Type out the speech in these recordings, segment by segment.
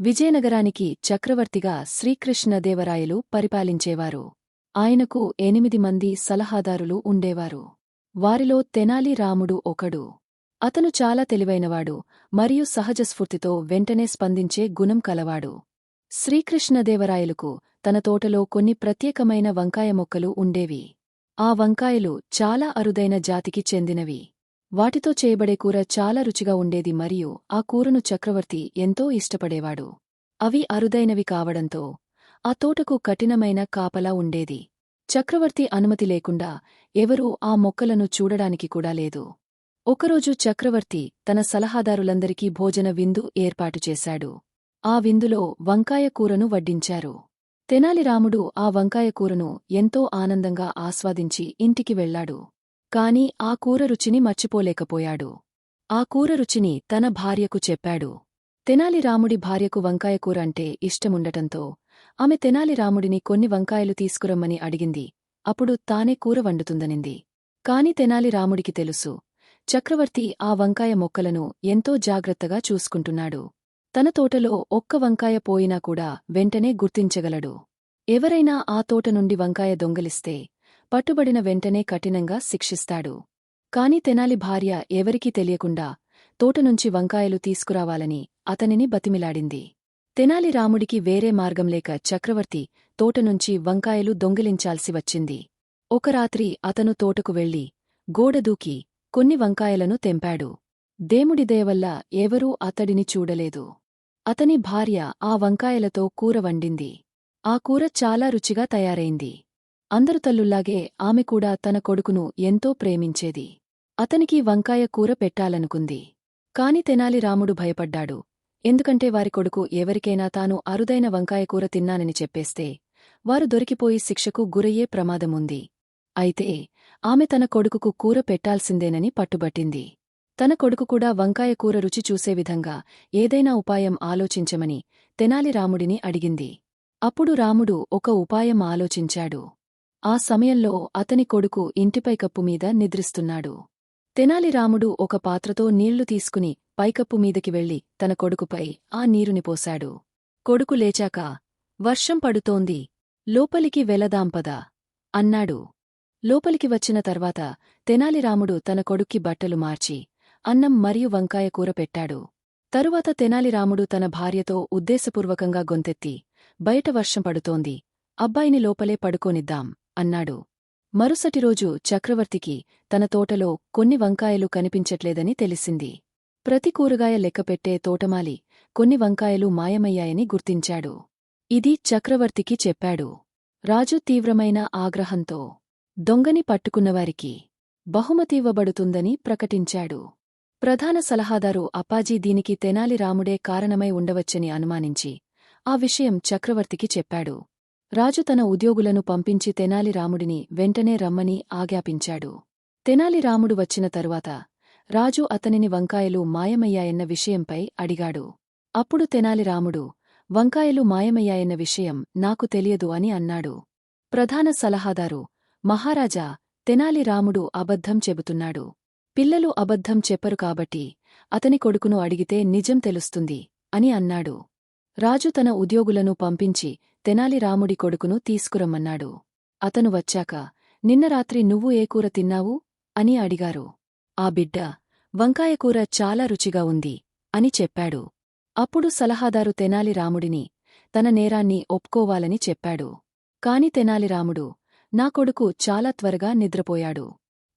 విజయనగరానికి చక్రవర్తిగా శ్రీకృష్ణదేవరాయలు పరిపాలించేవారు. ఆయనకు ఎనిమిది మంది సలహాదారులు ఉండేవారు. వారిలో తెనాలి రాముడు ఒకడు. అతను చాలా తెలివైనవాడు మరియు సహజస్ఫూర్తితో వెంటనే స్పందించే గుణం కలవాడు. శ్రీకృష్ణదేవరాయలకు తన తోటలో కొన్ని ప్రత్యేకమైన వంకాయ మొక్కలు ఉండేవి. ఆ వంకాయలు చాలా అరుదైన జాతికి చెందినవి. వాటితో చేయబడే కూర చాలా రుచిగా ఉండేది మరియు ఆ కూరను చక్రవర్తి ఎంతో ఇష్టపడేవాడు. అవి అరుదైనవి కావడంతో ఆ తోటకు కఠినమైన కాపలా ఉండేది. చక్రవర్తి అనుమతి లేకుండా ఎవరూ ఆ మొక్కలను చూడడానికి కూడా లేదు. ఒకరోజు చక్రవర్తి తన సలహాదారులందరికీ భోజన విందు ఏర్పాటు చేశాడు. ఆ విందులో వంకాయ కూరను వడ్డించారు. తెనాలి రాముడు ఆ వంకాయ కూరను ఎంతో ఆనందంగా ఆస్వాదించి ఇంటికి వెళ్ళాడు కాని ఆ కూర రుచిని మర్చిపోలేకపోయాడు. ఆ కూర రుచిని తన భార్యకు చెప్పాడు. తెనాలి రాముడి భార్యకు వంకాయ కూర అంటే ఇష్టముండటంతో ఆమె తెనాలి రాముడిని కొన్ని వంకాయలు తీసుకురమ్మని అడిగింది. అప్పుడు తానే కూర వండుతుందనింది. కాని తెనాలి రాముడికి తెలుసు. చక్రవర్తి ఆ వంకాయ మొక్కలను ఎంతో జాగ్రత్తగా చూసుకుంటున్నాడు. తన తోటలో ఒక్క వంకాయ పోయినా కూడా వెంటనే గుర్తించగలడు. ఎవరైనా ఆ తోట నుండి వంకాయ దొంగలిస్తే పట్టుబడిన వెంటనే కఠినంగా శిక్షిస్తాడు. కాని తెనాలి భార్య ఎవరికీ తెలియకుండా తోటనుంచి వంకాయలు తీసుకురావాలని అతనిని బతిమిలాడింది. తెనాలి రాముడికి వేరే మార్గం లేక చక్రవర్తి తోటనుంచి వంకాయలు దొంగిలించాల్సి వచ్చింది. ఒక రాత్రి అతను తోటకు వెళ్ళి గోడదూకి కొన్ని వంకాయలను తెంపాడు. దేముడి దయవల్ల ఎవరూ అతడిని చూడలేదు. అతని భార్య ఆ వంకాయలతో కూర వండింది. ఆ కూర చాలా రుచిగా తయారైంది. అందరు తల్లుల్లాగే ఆమె కూడా తన కొడుకును ఎంతో ప్రేమించేది. అతనికి వంకాయ కూర పెట్టాలనుకుంది. కాని తెనాలి రాముడు భయపడ్డాడు. ఎందుకంటే వారి కొడుకు ఎవరికైనా తాను అరుదైన వంకాయ కూర తిన్నానని చెప్పేస్తే వారు దొరికిపోయి శిక్షకు గురయ్యే ప్రమాదముంది. అయితే ఆమె తన కొడుకుకు కూర పెట్టాల్సిందేనని పట్టుబట్టింది. తన కొడుకు కూడా వంకాయ కూర రుచి చూసే విధంగా ఏదైనా ఉపాయం ఆలోచించమని తెనాలి రాముడిని అడిగింది. అప్పుడు రాముడు ఒక ఉపాయం ఆలోచించాడు. ఆ సమయంలో అతని కొడుకు ఇంటిపై కప్పు మీద నిద్రిస్తున్నాడు. తెనాలి రాముడు ఒక పాత్రతో నీళ్ళు తీసుకుని పైకప్పు మీదకి వెళ్ళి తన కొడుకుపై ఆ నీరుని పోశాడు. కొడుకు లేచాక వర్షం పడుతోంది లోపలికి వెలదాంపదా అన్నాడు. లోపలికి వచ్చిన తర్వాత తెనాలిరాముడు తన కొడుక్కి బట్టలు మార్చి అన్నం మరియు వంకాయ కూర పెట్టాడు. తరువాత తెనాలిరాముడు తన భార్యతో ఉద్దేశపూర్వకంగా గొంతెత్తి బయట వర్షం పడుతోంది అబ్బాయిని లోపలే పడుకోనిద్దాం అన్నాడు. మరుసటి రోజు చక్రవర్తికి తన తోటలో కొన్ని వంకాయలు కనిపించట్లేదని తెలిసింది. ప్రతి కూరగాయ లెక్కపెట్టే తోటమాలి కొన్ని వంకాయలు మాయమయ్యాయని గుర్తించాడు. ఇది చక్రవర్తికి చెప్పాడు. రాజు తీవ్రమైన ఆగ్రహంతో దొంగని పట్టుకున్నవారికి బహుమతివ్వబడుతుందని ప్రకటించాడు. ప్రధాన సలహాదారు అప్పాజీ దీనికి తెనాలి రాముడే కారణమై ఉండవచ్చని అనుమానించి ఆ విషయం చక్రవర్తికి చెప్పాడు. రాజు తన ఉద్యోగులను పంపించి తెనాలి రాముడిని వెంటనే రమ్మని ఆజ్ఞాపించాడు. తెనాలి రాముడు వచ్చిన తరువాత రాజు అతనిని వంకాయలు మాయమయ్యాయన్న విషయంపై అడిగాడు. అప్పుడు తెనాలి రాముడు వంకాయలు మాయమయ్యాయన్న విషయం నాకు తెలియదు అని అన్నాడు. ప్రధాన సలహాదారు మహారాజా తెనాలి రాముడు అబద్ధం చెబుతున్నాడు. పిల్లలు అబద్ధం చెప్పరు కాబట్టి అతని కొడుకును అడిగితే నిజం తెలుస్తుంది అని అన్నాడు. రాజు తన ఉద్యోగులను పంపించి తెనాలి రాముడి కొడుకును తీసుకురమ్మన్నాడు. అతను వచ్చాక నిన్న రాత్రి నువ్వు ఏ కూర తిన్నావు? అని అడిగారు. ఆ బిడ్డ వంకాయ కూర చాలా రుచిగా ఉంది అని చెప్పాడు. అప్పుడు సలహాదారు తెనాలి రాముడిని తన నేరాన్ని ఒప్పుకోవాలని చెప్పాడు. కాని తెనాలి రాముడు నా కొడుకు చాలా త్వరగా నిద్రపోయాడు.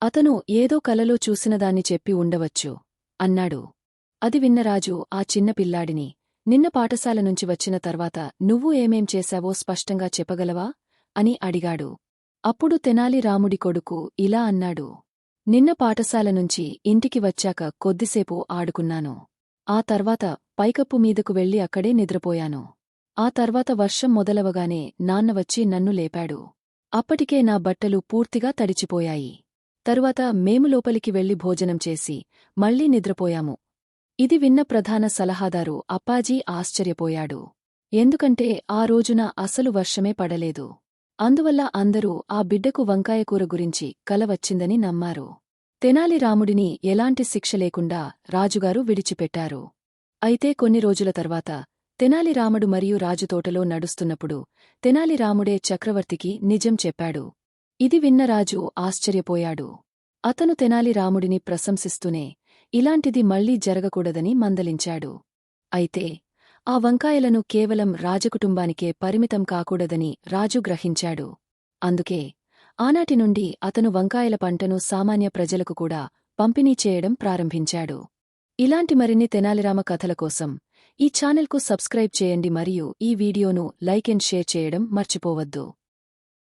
అతను ఏదో కలలో చూసినదాన్ని చెప్పి ఉండవచ్చు అన్నాడు. అది విన్నరాజు ఆ చిన్న పిల్లాడిని నిన్న పాఠశాల నుంచి వచ్చిన తర్వాత నువ్వు ఏమేం చేశావో స్పష్టంగా చెప్పగలవా? అని అడిగాడు. అప్పుడు తెనాలి రాముడి కొడుకు ఇలా అన్నాడు. నిన్న పాఠశాల నుంచి ఇంటికి వచ్చాక కొద్దిసేపు ఆడుకున్నాను. ఆ తర్వాత పైకప్పు మీదకు వెళ్ళి అక్కడే నిద్రపోయాను. ఆ తర్వాత వర్షం మొదలవగానే నాన్న వచ్చి నన్ను లేపాడు. అప్పటికే నా బట్టలు పూర్తిగా తడిచిపోయాయి. తరువాత మేము లోపలికి వెళ్ళి భోజనం చేసి మళ్ళీ నిద్రపోయాము. ఇది విన్న ప్రధాన సలహాదారు అప్పాజీ ఆశ్చర్యపోయాడు. ఎందుకంటే ఆ రోజున అసలు వర్షమే పడలేదు. అందువల్ల అందరూ ఆ బిడ్డకు వంకాయకూర గురించి కల వచ్చిందని నమ్మారు. తెనాలి రాముడిని ఎలాంటి శిక్ష లేకుండా రాజుగారు విడిచిపెట్టారు. అయితే కొన్ని రోజుల తర్వాత తెనాలి రాముడు మరియు రాజుతోటలో నడుస్తున్నప్పుడు తెనాలి రాముడే చక్రవర్తికి నిజం చెప్పాడు. ఇది విన్న రాజు ఆశ్చర్యపోయాడు. అతను తెనాలి రాముడిని ప్రశంసిస్తూనే ఇలాంటిది మళ్ళీ జరగకూడదని మందలించాడు. అయితే ఆ వంకాయలను కేవలం రాజకుటుంబానికే పరిమితం కాకూడదని రాజు గ్రహించాడు. అందుకే ఆనాటి నుండి అతను వంకాయల పంటను సామాన్య ప్రజలకు కూడా పంపిణీ చేయడం ప్రారంభించాడు. ఇలాంటి మరిన్ని తెనాలిరామ కథల కోసం ఈ ఛానల్కు సబ్స్క్రైబ్ చేయండి మరియు ఈ వీడియోను లైక్ అండ్ షేర్ చేయడం మర్చిపోవద్దు.